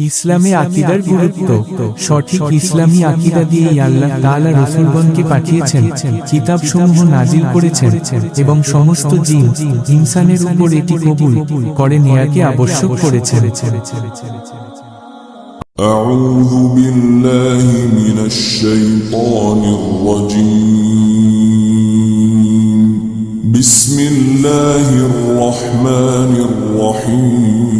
ইসলামে আকিদার গুরুত্ব সঠিক ইসলামী আকিদা দিয়েই আল্লাহ তাআলা রসুলগণকে পাঠিয়েছেন কিতাব সমূহ নাজিল করেছেন এবং সমস্ত জিন ইনসানের উপর এটি কবুল করে নেয়াকে আবশ্যক করেছেন أعوذ بالله من الشيطان الرجيم بسم الله الرحمن الرحيم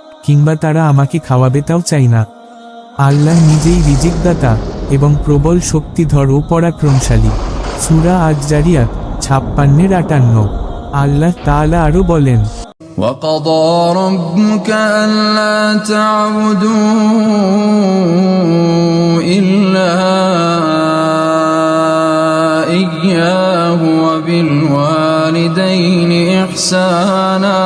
কিংবা তারা আমাকে খাওয়াবে তাও চাই না আল্লাহ নিজেই রিজিকদাতা এবং প্রবল শক্তিধর ও পরাক্রমশালী সুরা আজ জারিয়াত ছাপ্পান্নের আটান্ন আল্লাহ তাআলা আরও বলেন وقضى ربك ألا تعبدوا إلا إياه وبالوالدين إحسانا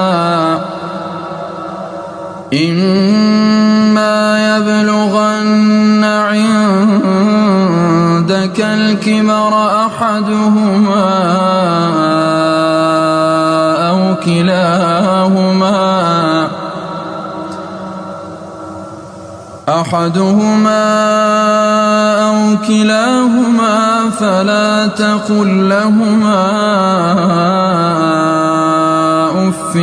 إما يبلغن عندك الكبر أحدهما أو كلاهما أحدهما أو كلاهما فلا تقل لهما أف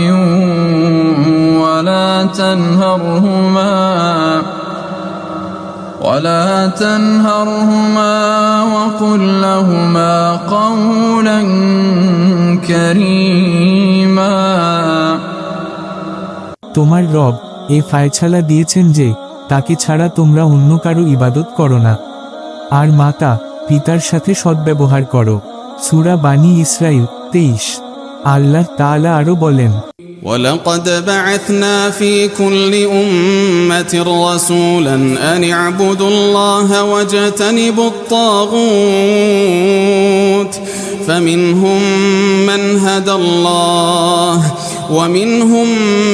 تنهرهما ولا تنهرهما وقل لهما قولا كريما তোমার রব এ ফায়ছালা দিয়েছেন যে তাকে ছাড়া তোমরা অন্য কারো ইবাদত করো না আর মাতা পিতার সাথে সদ্ব্যবহার করো সুরা বানী ইসরাইল তেইশ আল্লাহ তাআলা আরও বলেন ولقد بعثنا في كل أمة رسولا أن اعبدوا الله واجتنبوا الطاغوت. فمنهم من هدى الله ومنهم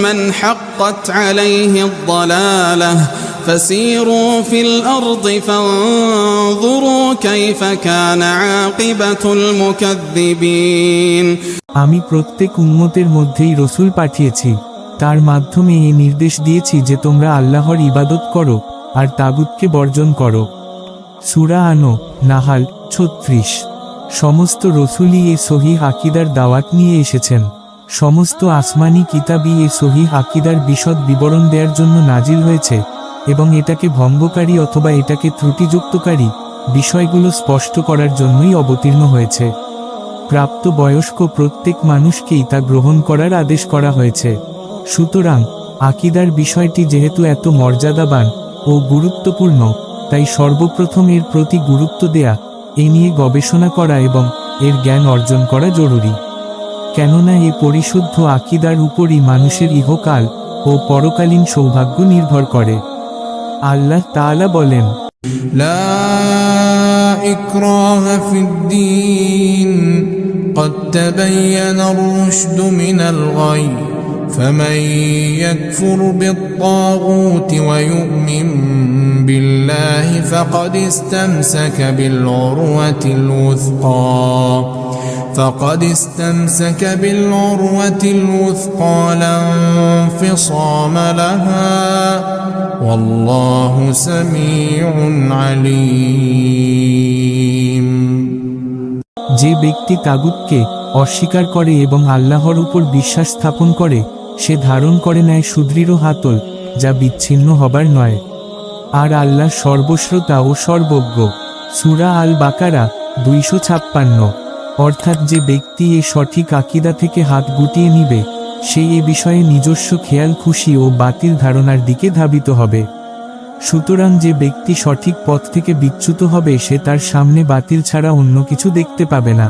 من حقت عليه الضلالة. فسيروا في الارض فانظروا كيف كان عاقبه المكذبين আমি প্রত্যেক উম্মতের মধ্যেই রসুল পাঠিয়েছি তার মাধ্যমে এ নির্দেশ দিয়েছি যে তোমরা আল্লাহর ইবাদত করো আর তাগুতকে বর্জন করো সুরা আনো নাহাল ছত্রিশ সমস্ত রসুলই এ সহি আকিদার দাওয়াত নিয়ে এসেছেন সমস্ত আসমানি কিতাবই এ সহি আকিদার বিশদ বিবরণ দেওয়ার জন্য নাজিল হয়েছে এবং এটাকে ভঙ্গকারী অথবা এটাকে ত্রুটিযুক্তকারী বিষয়গুলো স্পষ্ট করার জন্যই অবতীর্ণ হয়েছে। প্রাপ্ত বয়স্ক প্রত্যেক মানুষকেই তা গ্রহণ করার আদেশ করা হয়েছে। সুতরাং, আকিদার বিষয়টি যেহেতু এত মর্যাদাবান ও গুরুত্বপূর্ণ, তাই সর্বপ্রথম এর প্রতি গুরুত্ব দেয়া, এ নিয়ে গবেষণা করা এবং এর জ্ঞান অর্জন করা জরুরি। কেননা এ পরিশুদ্ধ আকিদার উপরই মানুষের ইহকাল ও পরকালীন সৌভাগ্য নির্ভর করে। আল্লাহ তাআলা বলেন لا إكراه في الدين قد تبين الرشد من الغي فمن يكفر بالطاغوت ويؤمن بالله فقد استمسك بالعروة الوثقى فقد استمسك بالعروة الوثقى لا انفصام لها والله سميع عليم যে ব্যক্তি তাগুতকে অস্বীকার করে এবং আল্লাহর উপর বিশ্বাস স্থাপন করে সে ধারণ করে নেয় সুদৃঢ় হাতল যা বিচ্ছিন্ন হবার নয় আর আল্লাহ সর্বশ্রোতা ও সর্বজ্ঞ সুরা আল বাকারা দুইশো ছাপ্পান্ন অর্থাৎ যে ব্যক্তি এ সঠিক আকিদা থেকে হাত গুটিয়ে নিবে সেই এ বিষয়ে নিজস্ব খেয়াল, খুশি ও বাতিল ধারণার দিকে ধাবিত হবে। সুতরাং যে ব্যক্তি সঠিক পথ থেকে বিচ্যুত হবে, সে তার সামনে বাতিল ছাড়া অন্য কিছু দেখতে পাবে না।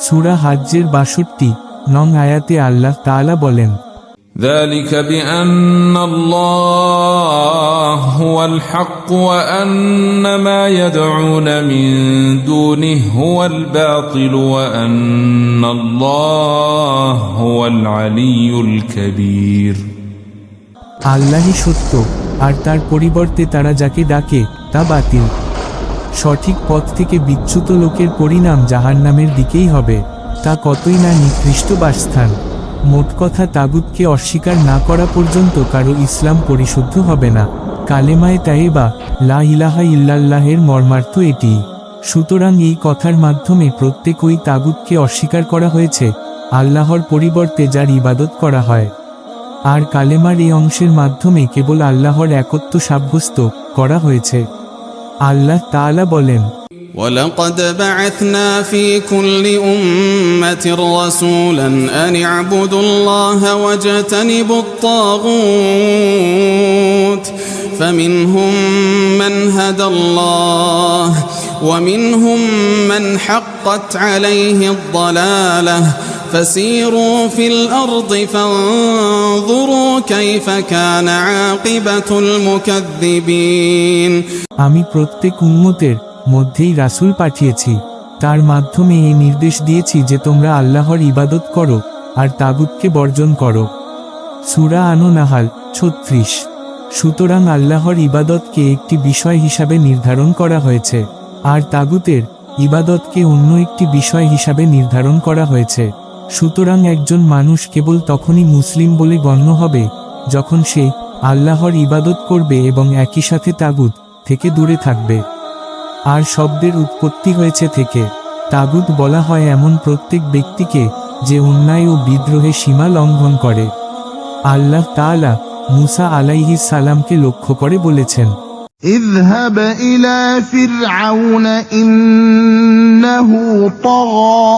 সুরা হাজ্যের বাষট্টি, নং আয়াতে আল্লাহ তালা বলেন ذلك بأن الله هو الحق وأن ما يدعون من دونه هو الباطل وأن الله هو العلي الكبير আল্লাহই সত্য আর তার পরিবর্তে তারা যাকে ডাকে তা বাতিল সঠিক পথ থেকে বিচ্যুত লোকের পরিণাম জাহান্নামের দিকেই হবে তা কতই না নিকৃষ্ট বাসস্থান মোট কথা তাগুতকে অস্বীকার না করা পর্যন্ত কারও ইসলাম পরিশুদ্ধ হবে না। কালেমায় তাইবা, লা ইলাহা ইল্লাল্লাহের মর্মার্থ এটি। সুতরাং এই কথার মাধ্যমে প্রত্যেক ওই তাগুতকে অস্বীকার করা হয়েছে, আল্লাহর পরিবর্তে যার ইবাদত করা হয়। আর কালেমার এই অংশের মাধ্যমে কেবল আল্লাহর একত্ব সাব্যস্ত করা হয়েছে। আল্লাহ তাআলা বলেন ولقد بعثنا في كل أمة رسولا أن اعبدوا الله واجتنبوا الطاغوت. فمنهم من هدى الله ومنهم من حقت عليه الضلالة. فسيروا في الأرض فانظروا كيف كان عاقبة المكذبين. আমি মধ্যেই রাসূল পাঠিয়েছি। তার মাধ্যমে এই নির্দেশ দিয়েছি যে তোমরা আল্লাহর ইবাদত করো, আর তাগুতকে বর্জন করো। সুরা আনো নাহাল ছত্রিশ। সুতরাং আল্লাহর ইবাদতকে একটি বিষয় হিসাবে নির্ধারণ করা হয়েছে, আর তাগুতের ইবাদতকে অন্য একটি বিষয় হিসাবে নির্ধারণ করা হয়েছে। সুতরাং একজন মানুষ কেবল তখনই মুসলিম বলে গণ্য হবে, যখন সে আল্লাহর ইবাদত করবে এবং একই সাথে তাগুত থেকে দূরে থাকবে। আর শব্দের উৎপত্তি হয়েছে থেকে তাগুত বলা হয় এমন প্রত্যেক ব্যক্তিকে যে অন্যায় ও বিদ্রোহে সীমা লঙ্ঘন করে আল্লাহ তাআলা মুসা আলাইহিস সালামকে লক্ষ্য করে বলেছেন اذهب إلى فرعون إنه طغى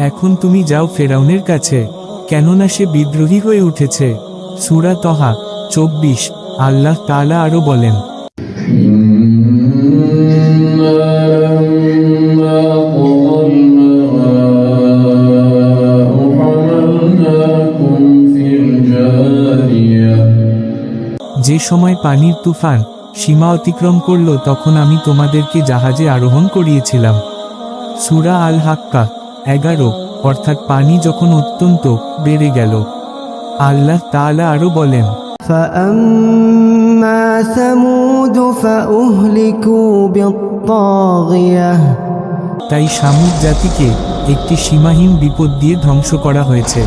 এখন তুমি যাও ফেরাউনের কাছে কেননা সে বিদ্রোহী হয়ে উঠেছে সুরা তহা চব্বিশ আল্লাহ তাআলা আরো বলেন যে সময় পানির তুফান সীমা অতিক্রম করল, তখন আমি তোমাদেরকে জাহাজে আরোহণ করিয়েছিলাম। সুরা আল হাক্কা এগারো, অর্থাৎ পানি যখন অত্যন্ত বেড়ে গেল, আল্লাহ তাআলা আরও বলেন فأما ثمود فأهلكوا بالطاغية তাই শামুক জাতিকে একটি সীমাহীন বিপদ দিয়ে ধ্বংস করা হয়েছে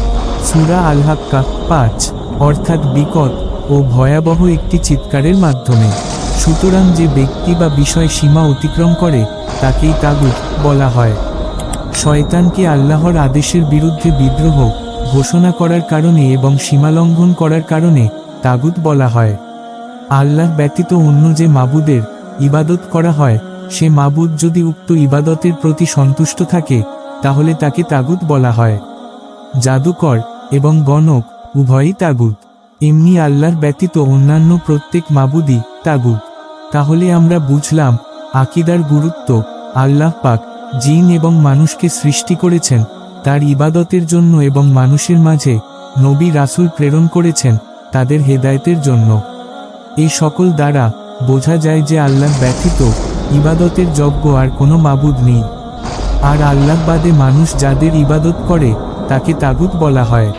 সুরা আল হাক্কা পাঁচ অর্থাৎ বিকট ও ভয়াবহ একটি চিৎকারের মাধ্যমে সুতরাং যে ব্যক্তি বা বিষয় সীমা অতিক্রম করে তাকেই তাগুত বলা হয় শয়তানকে আল্লাহর আদেশের বিরুদ্ধে বিদ্রোহ ঘোষণা করার কারণে এবং সীমালঙ্ঘন করার কারণে তাগুত বলা হয়। আল্লাহ ব্যতীত অন্য যে মাবুদের ইবাদত করা হয়, সে মাবুদ যদি উক্ত ইবাদতের প্রতি সন্তুষ্ট থাকে, তাহলে তাকে তাগুত বলা হয়। জাদুকর এবং গণক উভয়ই তাগুত। এমনি আল্লাহর ব্যতীত অন্যান্য প্রত্যেক মাবুদই তাগুত। তাহলে আমরা বুঝলাম, আকিদার গুরুত্ব আল্লাহ পাক জিন এবং মানুষকে সৃষ্টি করেছেন, তার ইবাদতের জন্য এবং মানুষের মাঝে নবী রাসূল প্রেরণ করেছেন তাদের হেদায়েতের জন্য। এই সকল দ্বারা বোঝা যায় যে আল্লাহ ব্যথিত, ইবাদতের যজ্ঞ আর কোনো মাবুদ নেই। আর আল্লাহ বাদে মানুষ যাদের ইবাদত করে, তাকে তাগুত বলা হয়।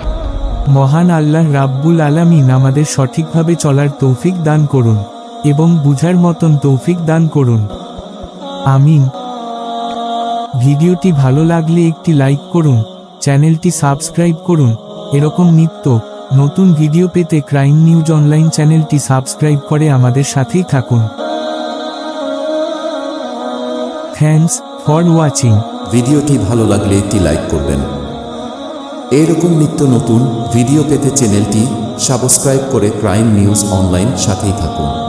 মহান আল্লাহ রাব্বুল আলামিন আমাদের সঠিকভাবে চলার তৌফিক দান করুন এবং বুঝার মতন তৌফিক দান করুন। আমিন। ভিডিওটি ভালো লাগলে একটি লাইক করুন, চ্যানেলটি সাবস্ক্রাইব করুন, এরকম নিত্য নতুন ভিডিও পেতে ক্রাইম নিউজ অনলাইন চ্যানেলটি সাবস্ক্রাইব করে আমাদের সাথেই থাকুন। থ্যাংকস ফর ওয়াচিং ভিডিওটি ভালো লাগলে একটি লাইক করবেন। এরকম নিত্য নতুন ভিডিও পেতে চ্যানেলটি সাবস্ক্রাইব করে ক্রাইম নিউজ অনলাইন সাথেই থাকুন।